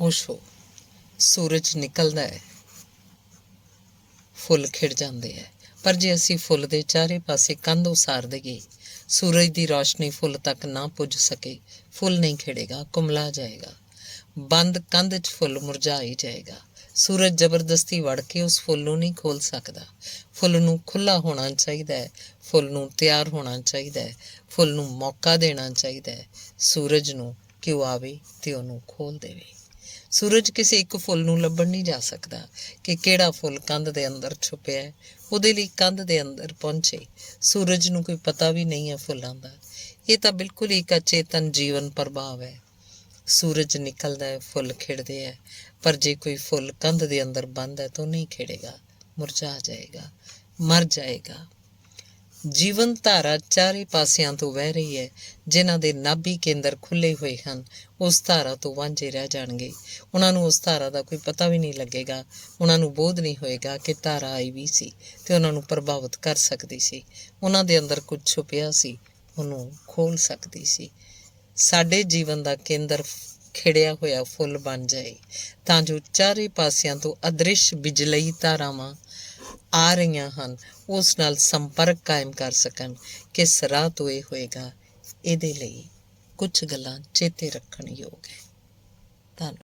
ਓਸ਼ੋ ਸੂਰਜ ਨਿਕਲਦਾ ਹੈ। ਫੁੱਲ ਖਿੜ ਜਾਂਦੇ ਹੈ। ਪਰ ਜੇ ਅਸੀਂ ਫੁੱਲ ਦੇ ਚਾਰੇ ਪਾਸੇ ਕੰਧ ਉਸਾਰ ਦਈਏ, ਸੂਰਜ ਦੀ ਰੋਸ਼ਨੀ ਫੁੱਲ ਤੱਕ ਨਾ ਪੁੱਜ ਸਕੇ, ਫੁੱਲ ਨਹੀਂ ਖਿੜੇਗਾ, ਕੁਮਲਾ ਜਾਏਗਾ। ਬੰਦ ਕੰਧ 'ਚ ਫੁੱਲ ਮੁਰਝਾ ਹੀ ਜਾਏਗਾ। ਸੂਰਜ ਜ਼ਬਰਦਸਤੀ ਵੜ ਕੇ ਉਸ ਫੁੱਲ ਨੂੰ ਨਹੀਂ ਖੋਲ ਸਕਦਾ। ਫੁੱਲ ਨੂੰ ਖੁੱਲਾ ਹੋਣਾ ਚਾਹੀਦਾ ਹੈ। ਫੁੱਲ ਨੂੰ ਤਿਆਰ ਹੋਣਾ ਚਾਹੀਦਾ ਹੈ। ਫੁੱਲ ਨੂੰ ਮੌਕਾ ਦੇਣਾ ਚਾਹੀਦਾ ਹੈ। ਸੂਰਜ ਨੂੰ ਕਿ ਉਹ ਆਵੇ ਤੇ ਉਹਨੂੰ ਖੋਲ ਦੇਵੇ। ਸੂਰਜ ਕਿਸੇ ਇੱਕ ਫੁੱਲ ਨੂੰ ਲੱਭਣ ਨਹੀਂ ਜਾ ਸਕਦਾ ਕਿ ਕਿਹੜਾ ਫੁੱਲ ਕੰਧ ਦੇ ਅੰਦਰ ਛੁਪਿਆ ਹੈ, ਉਹਦੇ ਲਈ ਕੰਧ ਦੇ ਅੰਦਰ ਪਹੁੰਚੇ। ਸੂਰਜ ਨੂੰ ਕੋਈ ਪਤਾ ਵੀ ਨਹੀਂ ਹੈ ਫੁੱਲਾਂ ਦਾ। ਇਹ ਤਾਂ ਬਿਲਕੁਲ ਹੀ ਇੱਕ ਅਚੇਤਨ ਜੀਵਨ ਪ੍ਰਭਾਵ ਹੈ। ਸੂਰਜ ਨਿਕਲਦਾ ਹੈ, ਫੁੱਲ ਖਿੜਦੇ ਹੈ, ਪਰ ਜੇ ਕੋਈ ਫੁੱਲ ਕੰਧ ਦੇ ਅੰਦਰ ਬੰਦ ਹੈ ਤਾਂ ਉਹ ਨਹੀਂ ਖਿੜੇਗਾ, ਮੁਰਝਾ ਜਾਏਗਾ, ਮਰ ਜਾਏਗਾ। ਜੀਵਨ ਧਾਰਾ ਚਾਰੇ ਪਾਸਿਆਂ ਤੋਂ ਵਹਿ ਰਹੀ ਹੈ, ਜਿਨ੍ਹਾਂ ਦੇ ਨਾਭੀ ਕੇਂਦਰ ਖੁੱਲੇ ਹੋਏ ਹਨ, ਉਸ ਧਾਰਾ ਤੋਂ ਵਾਂਝੇ ਰਹਿ ਜਾਣਗੇ। ਉਹਨਾਂ ਨੂੰ ਉਸ ਧਾਰਾ ਦਾ ਕੋਈ ਪਤਾ ਵੀ ਨਹੀਂ ਲੱਗੇਗਾ। ਉਹਨਾਂ ਨੂੰ ਬੋਧ ਨਹੀਂ ਹੋਏਗਾ ਕਿ ਧਾਰਾ ਆਈ ਵੀ ਸੀ ਤੇ ਉਹਨਾਂ ਨੂੰ ਪ੍ਰਭਾਵਿਤ ਕਰ ਸਕਦੀ ਸੀ। ਉਹਨਾਂ ਦੇ ਅੰਦਰ ਕੁਝ ਛੁਪਿਆ ਸੀ, ਉਹਨੂੰ ਖੋਲ ਸਕਦੀ ਸੀ। ਸਾਡੇ ਜੀਵਨ ਦਾ ਕੇਂਦਰ ਖਿੜਿਆ ਹੋਇਆ ਫੁੱਲ ਬਣ ਜਾਏ, ਤਾਂ ਜੋ ਚਾਰੇ ਪਾਸਿਆਂ ਤੋਂ ਅਦ੍ਰਿਸ਼ ਬਿਜਲਈ ਧਾਰਾਵਾਂ ਆ ਰਹੀਆਂ ਹਨ, ਉਸ ਨਾਲ ਸੰਪਰਕ ਕਾਇਮ ਕਰ ਸਕਣ ਕਿਸ ਰਾਹ ਤੋਂ ਇਹ ਹੋਏਗਾ। ਇਹਦੇ ਲਈ ਕੁਝ ਗੱਲਾਂ ਚੇਤੇ ਰੱਖਣ ਯੋਗ ਹੈ। ਧੰਨਵਾਦ।